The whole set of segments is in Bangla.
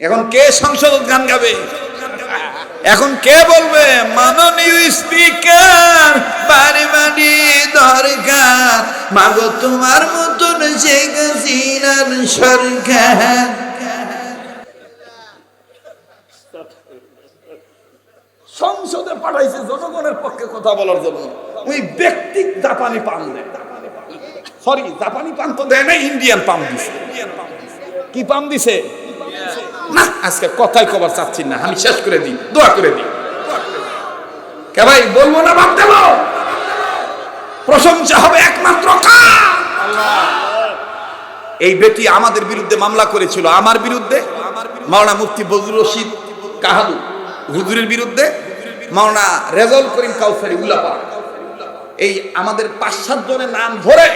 এখন কে সংসদ গান গাবে? এখন কে বলবে, মাননীয় স্পিকার বাড়ি বাড়ি দরকার, মাগো তোমার মতন শেখ হাসিনার সরকার। সংসদে পাঠাইছে জনগণের পক্ষে কথা বলার জন্য। ওই ব্যক্তি জাপানি পান দেয়। সরি জাপানি পান তো দেয় না, ইন্ডিয়ান পাম দিছে। কি পাম দিছে? আজকে কথাই কবার চাচ্ছি না, আমি শেষ করে দিই, দোয়া করে দিই। কে ভাই, বলব না, বাদ দেব? প্রশংসা হবে একমাত্র এই বেটি আমাদের বিরুদ্ধে মামলা করেছিল। আমার বিরুদ্ধে? মাওলানা মুফতি বজরুল রশিদ কাহাদু হুজুরের বিরুদ্ধে? মাওলানা রেজল করিম কাউসারি উল্লাপা এই আমাদের পাঁচ, সাত জনের নাম ধরে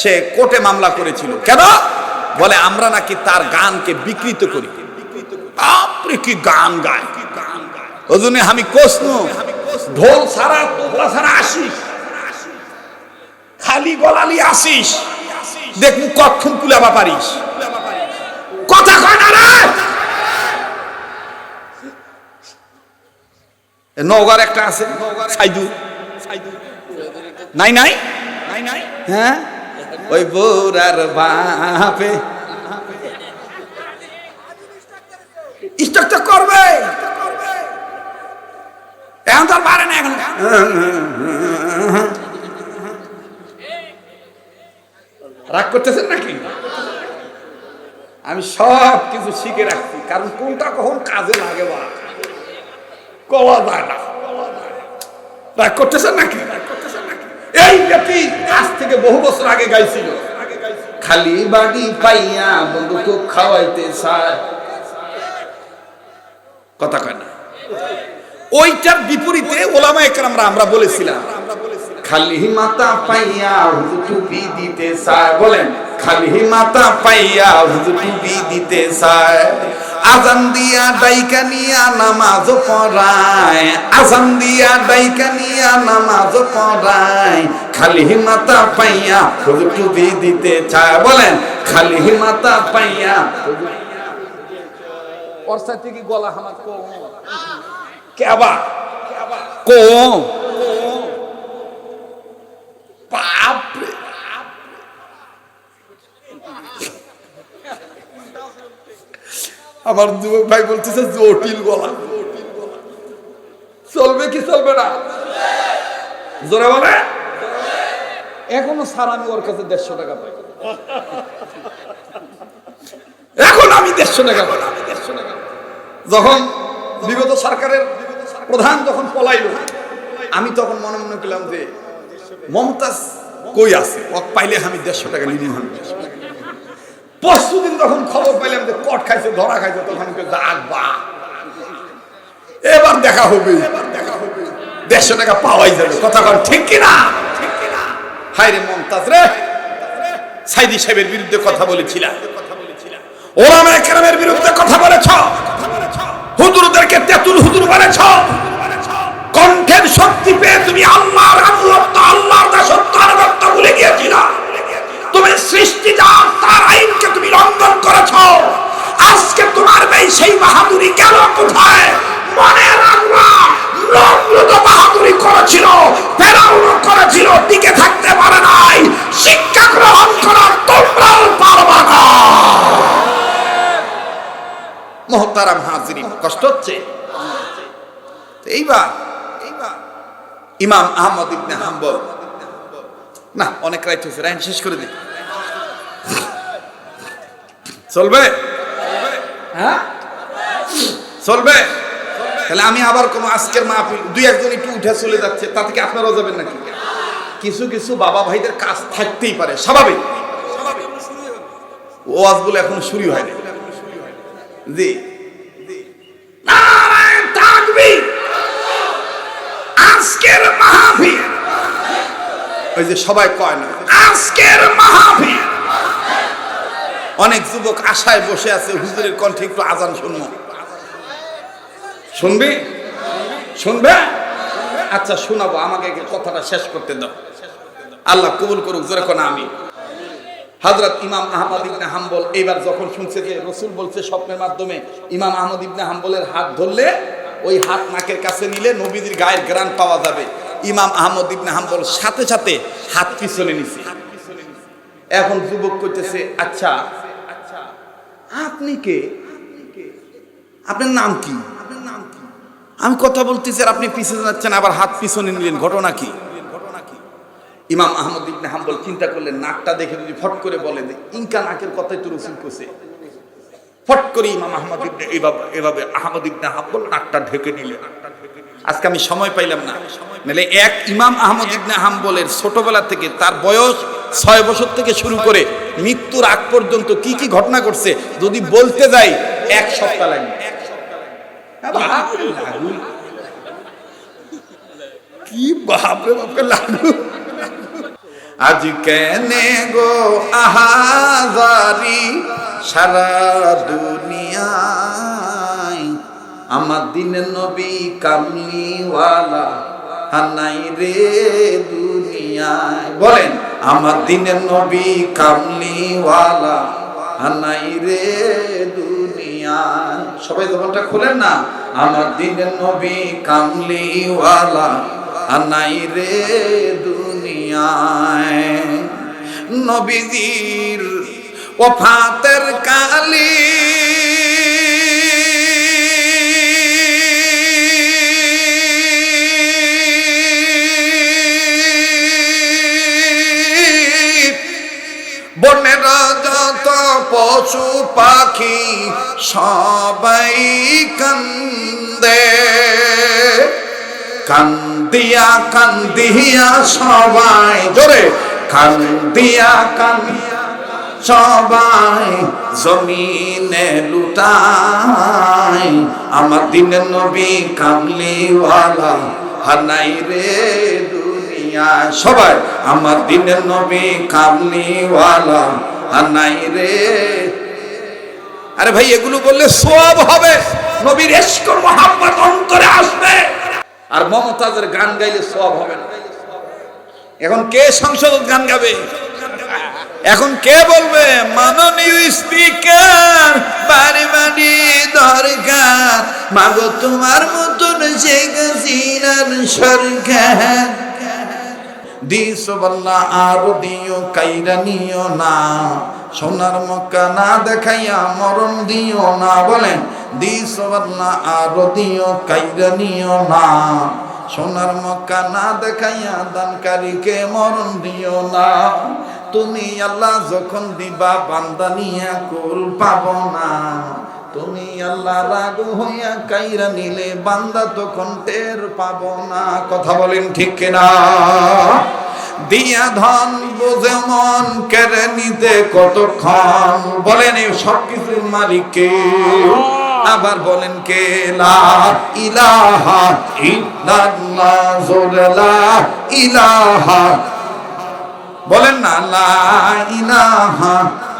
সে কোর্টে মামলা করেছিল। কেন? বলে, আমরা নাকি তার গানকে বিকৃত করি। আপনি কি গান গায়। কি ওজনে আমি কোসনু ঢোল ছাড়া তোবলা ছাড়া আসিস। খালি গলালি আসিস। দেখমু কখন কুলাবা পারিস। কথা কয় না রে। নওগাঁর একটা আছে, সাইদু। নাই নাই? নাই নাই হ্যাঁ? ওই বৌরার বাপে স্টক তো করবে। এখন তো পারে না এখন। রাগ করতেছেন নাকি? আমি সব কিছু শিখে রাখছি, কারণ কোনটা কখন কাজে লাগে বা? কওয়া যায় না। রাগ করতেছেন নাকি? এই ব্যক্তি আজ থেকে বহু বছর আগে গাইছিল, খালি বাড়ি পাইয়া বন্ধুকে খাওয়াইতে চায়। কথা কয় না। ওইটার বিপরীতে ওলামা একরামরা আমরা বলেছিলাম, খালি মাতা পাইয়া টুপি দিতে চায়। বলেন, খালি মাতা পাইয়া টুপি দিতে চায়। আজান দিয়া ডাইকা নিয়া নামাজ পড়ায়, আজান দিয়া ডাইকা নিয়া নামাজ পড়ায়, খালি মাতা পাইয়া হুজুর টুপি দিতে চায়। বলেন, খালি মাতা পাইয়া ওর সাথে কি গলা আমার কম কেবা বাপরে। আমার যুবক ভাই বলতেছে জটিল গলা। চলবে কি চলবে না? জোরে বলে। এখনও স্যার আমি ওর কাছে দেড়শো টাকা পাই। এখন আমি দেড়শো টাকা পাই। যখন বিগত সরকারের প্রধান যখন পলাইল, আমি তখন মনে মনে করলাম যে, মমতাজ কই আছে? ও পাইলে আমি দেড়শো টাকা নিয়ে নিলাম পরশু দিন তখন খবর পাইলাম যে কট খাইছে, ধরা খাইছে, তখন বা এবার দেখা হবে এবার দেখা হবে। দেড়শো টাকা পাওয়াই যাবে। কথা কন, ঠিক কিনা হাই রে মমতাজ রে! সাইদি সাহেবের বিরুদ্ধে কথা বলেছিলাম ওলামা একরামের বিরুদ্ধে কথা বলেছ? হুজুরদেরকে তেতুল হুজুর বলেছ? কণ্ঠের শক্তি পেয়ে তুমি আল্লাহর আনুগত্য, আল্লাহর দাসত্ব, আনুগত্য ভুলে গিয়েছিল। তুমি সৃষ্টি যার, তার আইনকে তুমি লঙ্ঘন করেছ। আজকে তোমার ভাই সেই বাহাদুরি গেল কোথায়? মনে রাখবা নমরুদ বাহাদুরি করেছিল। এইবার এইবার। ইমাম আহমদ ইবনে হাম্বল। না অনেক রাইট হয়েছে রাইন শেষ করে দিই। চলবে? হ্যাঁ? চলবে? তাহলে আমি আবার কোনো আজকের মাহফিল দুই একজন একটু উঠে চলে যাচ্ছে তা থেকে আপনারাও যাবেন নাকি? কিছু কিছু বাবা ভাইদের কাজ থাকতেই পারে স্বাভাবিক। ওয়াজ বলে এখন শুরু হয়নি। জি। আজকের মাহফিল। ওই যে সবাই কয় না। আজকের মাহফিল। অনেক যুবক আশায় বসে আছে হুজুরের কণ্ঠে একটু আজান শুনব। শুনবি? শুনবে? আচ্ছা শোনাবো আমাকে কথাটা শেষ করতে দাও। আল্লাহ কবুল করুক জোরে কোন আমি হযরত ইমাম আহমদ ইবনে হাম্বল এইবার যখন শুনছে যে রসুল বলছে স্বপ্নের মাধ্যমে ইমাম আহমদ ইবনে হাম্বলের হাত ধরলে ওই হাত নাকের কাছে নিলে নবীদের গায়ের গ্রান পাওয়া যাবে। ইমাম আহমদ ইবনে হাম্বল সাথে সাথে হাত পিছনে নিছে। এখন যুবক করতেছে আচ্ছা আপনি কে? আপনার নাম কি? আমি কথা বলতেছি আর আপনি পিছনে যাচ্ছেন, আবার হাত পিছনে নিলেন। ঘটনা কি? ইমাম আহমদ ইবনে হাম্বল চিন্তা করলেন, নাকটা দেখে যদি ফট করে বলে যে, ইনকা নাকের কথাই তো রসুল করছে ফট করে ইমাম আহমদ ইবনে এভাবে এভাবে আহমদ ইবনে হাম্বল নাকটা ঢেকে নিলেন। আজকে আমি সময় পাইলাম না। নাহলে এক ইমাম আহমদ ইবনে হাম্বলের ছোটবেলা থেকে তার বয়স ছয় বছর থেকে শুরু করে মৃত্যুর আগ পর্যন্ত কি কি ঘটনা ঘটছে, যদি বলতে যাই, এক সপ্তাহ লাগবে। কি বাপরে বাপরে লাগু আজ কেনে গো আহাজারি। সারা দুনিয়ায় আমার দিনের নবী কামলিওয়ালা হানাই রে দুনিয়ায়। বলেন, আমার দিনের নবী কামলিওয়ালা হানাই রে দুনিয়ায়। সবাই দোকানটা খোলেন না? আমার দিনের নবী কামলিওয়ালা হানাই রে দুনিয়ায়। নবীজির ওফাতের কালী। বনের যত পশু পাখি সবাই কান্দে। কান্দিয়া কান্দিয়া সবাই জোরে। কান্দিয়া কান্দিয়া সবাই জমিনে লুটাই আমার দিনের নবী কামলিওয়ালা হানাই রে দুনিয়া। সবাই, আমার দিনের নবী কামলিওয়ালা হানাই রে। আরে ভাই, এগুলো বললে সব হবে। নবীর এসকর মোহাম্মদ অন্তরে আসবে। আর মমতাজের গান গাইলে সব হবে না। এখন কে সংসদ গান গাবে? এখন কে বলবে? মাননীয় স্পিকার বাড়ি বাড়ি দরকার। মাগো, তোমার মতন শেখ হাসিনার সরকার। দিশবল্লা আর দিও, কাইরা নিও না। সোনার মক্কা না দেখাইয়া মরণ দিও না বলেন। দিস বল্লা আর দিও, কাইরা নিও না। সোনার মক্কা না দেখাইয়া দানকারীকে মরণ দিও না। তুমি আল্লাহ যখন দিবা, বান্দা নিয়া কুল পাব না। তুমি আল্লাহ রাগ হইয়া কাইরা নিলে, বান্দা তখন টের পাব না। কথা বলেন ঠিক কিনা? দিয়া ধন বোঝে মন, কেড়ে নিতে কতক্ষণ? বলেন এই সব কিছুর মালিককে আবার বলেন কে? লা ইলাহা ইল্লাল্লাহ, জোরে লা ইলাহা বলেন না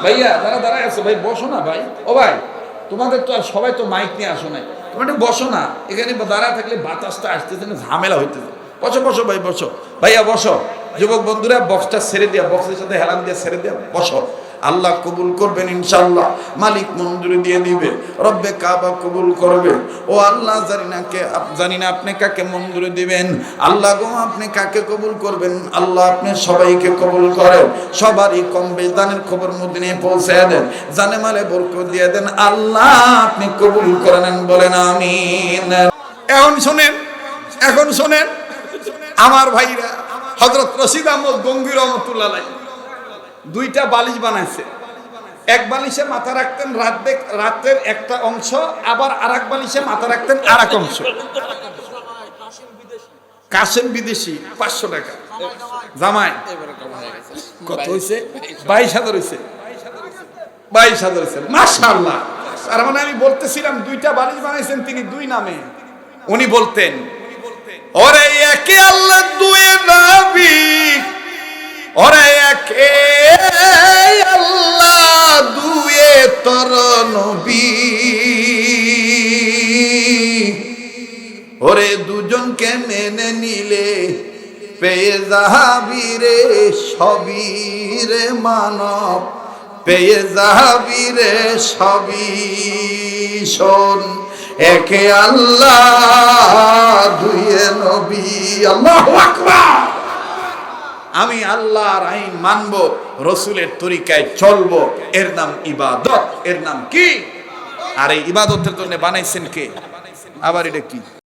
ভাইয়া দাঁড়া দাঁড়ায় আছো, ভাই, বসো না, ভাই। ও ভাই, তোমাদের তো আর সবাই তো মাইক নিয়ে আসো নাই। তোমার একটু বসো না, এখানে দাঁড়া থাকলে বাতাসটা আসতেছে না, ঝামেলা হইতেছে। বসো বসো, ভাই, বসো। ভাইয়া, বসো। যুবক বন্ধুরা বক্সটা ছেড়ে দিয়া বক্সের সাথে হেলান দিয়ে ছেড়ে দিয়া, বসো। আল্লাহ কবুল করবেন ইনশাল্লাহ মালিক মঞ্জুরি দিয়ে দিবে, রব্বে কাবা কবুল করবে। ও আল্লাহ, জানি না কে জানি না আপনি কাকে মঞ্জুরি দিবেন। আল্লাহ গো, আপনি কাকে কবুল করবেন? আল্লাহ আপনি সবাইকে কবুল করেন। সবারই কম বেশ দানের খবর মদিনে পৌঁছে দেন। জানে মালে বরকত দিয়ে দেন। আল্লাহ আপনি কবুল করে নেন, বলেন আমি এখন শোনেন এখন শোনেন, আমার ভাইরা হজরত রশিদ আহমদ গঙ্গির রহমতুল্লাহ দুইটা বালিশ বানাইছে। এক বালিশে মাথা রাখতেন, রাত রাতের একটা অংশ, আবার আর এক বালিশে মাথা রাখতেন আর এক অংশ। কাশেম বিদেশি, পাঁচশো টাকা। জামাই, কত হয়েছে বাইশ হাজার হয়েছে বাইশ হাজার হয়েছে মাশাল্লাহ তার মানে আমি বলতেছিলাম, দুইটা বালিশ বানাইছেন তিনি দুই নামে। উনি বলতেন, ওরে একে আল্লাহ দুয়ে নবী ওরে একে আল্লাহ দুয়ে তর নবী। ওরে দুজনকে মেনে নিলে পেয়ে যাবি রে সবই রে মানব। পেয়ে যাবি রে সবই শোন, একে আল্লাহ দুইয়ে নবী। আল্লাহু আকবার। আমি আল্লাহর আইন মানব, রসুলের তরিকায় চলব। এর নাম ইবাদত, এর নাম কি? আর এই ইবাদতের জন্য বানাইছেন কে? আবার এটা কি?